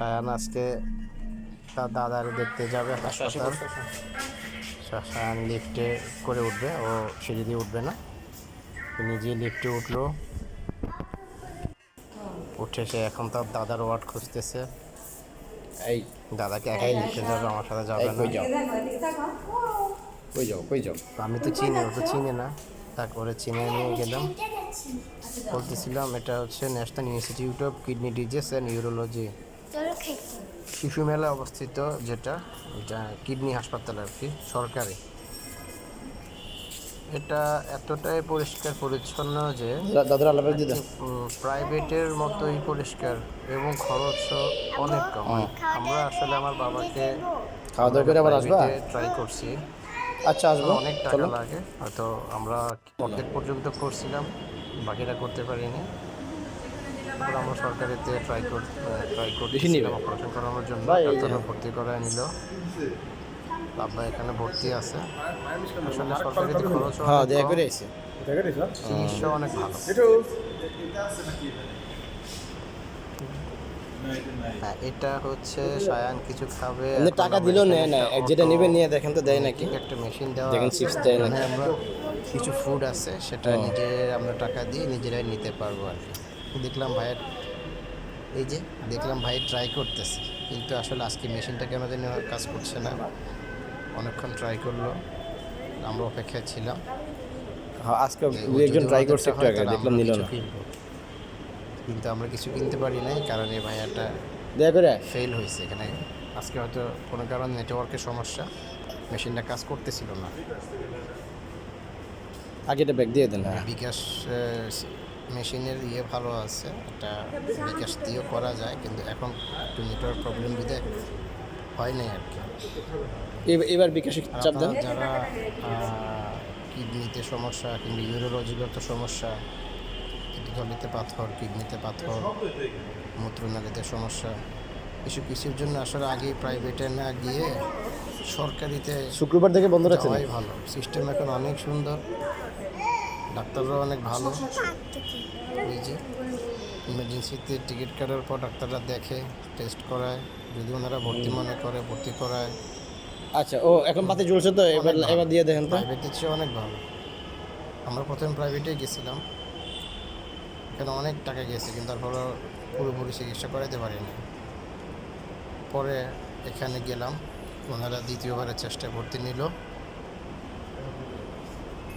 সায়ান আজকে তার দাদার দেখতে যাবে হাসপাতাল সায়ান লিফটে করে উঠবে ও সিঁড়ি দিয়ে উঠবে না নিজে লিফটে উঠল উঠে সে এখন তার দাদার ওয়ার্ড খুঁজতেছে এই দাদাকে একাই লিফটে যাবে আমার সাথে যাবে না কই যাও কই যাও আমি তো চিনি ও তো চিনি না তারপরে চিনে নিয়ে গেলাম বলতেছিলাম এটা হচ্ছে national institute of kidney disease and urology Shishu Mela অবস্থিত যেটা এটা কিডনি হাসপাতাল আর কি সরকারি। এটা এতটাই পরিষ্কার পরিচ্ছন্ন যে প্রাইভেটের মতোই পরিষ্কার এবং খরচও অনেক কম। আমরা আসলে আমার বাবাকে খাওয়া দাওয়া করে আবার আসবা? ট্রাই করছি। আচ্ছা আসব। অনেক টাকা লাগে হয়তো আমরা অর্ধেক পর্যন্ত করছিলাম বাকিটা করতে পারিনি। আমরা সরকারিতে ট্রাই কর ট্রাই অপারেশন করানোর জন্য। ডাক্তাররা ভর্তি করায় নিল। এখানে ভর্তি আছে। আসলে সরকারিতে খরচ হ্যাঁ দেখা করে আইছে। চিকিৎসা অনেক ভালো। হ্যাঁ এটা হচ্ছে সায়ান কিছু খাবে টাকা দিলেও নেয় না যেটা নেবে নিয়ে দেখেন তো দেয় নাকি? একটা মেশিন দেওয়া দেখেন আছে, chips দেয়? যেখানে আমরা কিছু ফুড আছে সেটা ও। নিজে আমরা টাকা দিয়ে নিজেরাই নিতে পারব আর কি। দেখলাম ভাইয়ের এই যে দেখলাম ভাই ট্রাই করতেছে। কিন্তু আসলে আজকে মেশিনটা কেন জানি কাজ করছে না। অনেকক্ষণ ট্রাই করল আমরা অপেক্ষায় ছিলাম। হ্যাঁ আজকে একজন ট্রাই করছে একটু আগে দেখলাম নিল না। কিন্তু আমরা কিছু কিনতে পারি নাই কারণ এই ভাইয়াটা দেখা করে। ফেল হয়েছে এখানে। আজকে হয়তো কোনো কারণে নেটওয়ার্কের সমস্যা মেশিনটা কাজ করতেছিল না। আগে এটা ব্যাগ দিয়ে দেন। বিকাশ মেশিনের ইয়ে ভালো আছে এটা বিকাশ দিয়েও করা যায় কিন্তু এখন একটু নেটওয়ার্ক প্রবলেম দিতে হয় নাই আর কি। এবার- বিকাশে চাপ যারা কিডনিতে সমস্যা কিংবা ইউরোলজিগত সমস্যা কিডনিতে পাথর কিডনিতে পাথর মূত্রনালীতে সমস্যা এসব কিছুর জন্য আসলে আগে প্রাইভেটে না গিয়ে সরকারিতে শুক্রবার থেকে বন্ধ যাওয়াই ভালো। সিস্টেম এখন অনেক সুন্দর। ডাক্তাররা অনেক ভালো। এই যে ইমার্জেন্সিতে টিকিট কাটার পর ডাক্তাররা দেখে টেস্ট করায়। যদি ওনারা ভর্তি মনে করে ভর্তি করায়। আচ্ছা ও এখন পাতে চলছে তো এবার এবার দিয়ে দেখেন তো। প্রাইভেটের চেয়ে অনেক ভালো। আমরা প্রথমে প্রাইভেটে গেছিলাম। এখানে অনেক টাকা গেছে কিন্তু তারপর পুরোপুরি চিকিৎসা করাইতে পারিনি। পরে এখানে গেলাম। ওনারা দ্বিতীয়বারের চেষ্টায় ভর্তি নিল।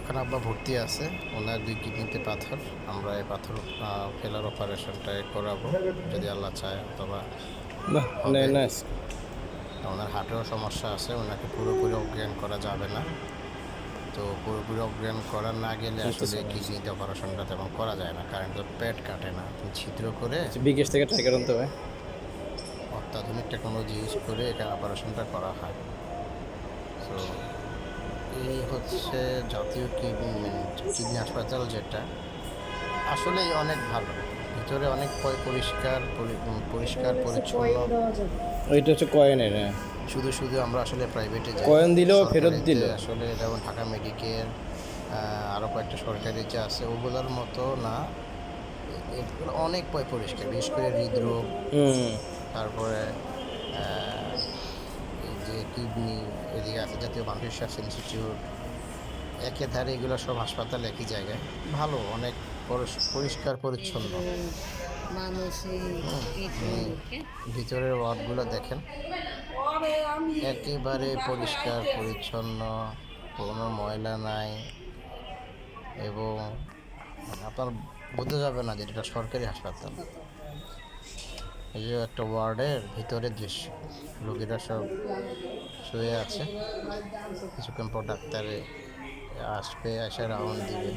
ওখানে আব্বা ভর্তি আছে। ওনার দুই কিডনিতে পাথর। আমরা এই পাথর ফেলার অপারেশনটা করাবো যদি আল্লাহ চায় অথবা ওনার হার্টেও সমস্যা আছে ওনাকে পুরোপুরি অজ্ঞান করা যাবে না। তো পুরোপুরি অজ্ঞান করা না গেলে আসলে কিডনিতে অপারেশনটা তেমন করা যায় না কারণ তো পেট কাটে না। ছিদ্র করে বিকাশ থেকে ট্রাই করেন হবে অত্যাধুনিক টেকনোলজি ইউজ করে এখানে অপারেশনটা করা হয়। তো এই হচ্ছে জাতীয় কিডনি কিডনি হাসপাতাল যেটা আসলেই অনেক ভালো। ভিতরে অনেক পয়- পরিষ্কার পরিষ্কার পরিচ্ছন্ন। ওইটা হচ্ছে কয়েনের হ্যাঁ। শুধু শুধু আমরা আসলে প্রাইভেটে যাই। কয়েন দিলেও ফেরত দিল। আসলে যেমন ঢাকা মেডিকেল আরও কয়েকটা সরকারি যে আছে ওগুলোর মতো না। এগুলো অনেক পয় পরিষ্কার। বিশেষ করে হৃদরোগ তারপরে কিডনি এদিকে আছে জাতীয় মানসিক স্বাস্থ্য ইনস্টিটিউট। একে ধারে এগুলো সব হাসপাতাল একই জায়গায়। ভালো অনেক পরিষ্কার পরিচ্ছন্ন। ভিতরের ওয়ার্ডগুলো দেখেন। একেবারে পরিষ্কার পরিচ্ছন্ন কোনো ময়লা নাই এবং আপনার বোঝা যাবে না যে এটা সরকারি হাসপাতাল। এই একটা ওয়ার্ডের ভিতরের দৃশ্য। রোগীরা সব শুয়ে আছে। কিছুক্ষণ পর ডাক্তারে আসবে, এসে রাউন্ড দিবে।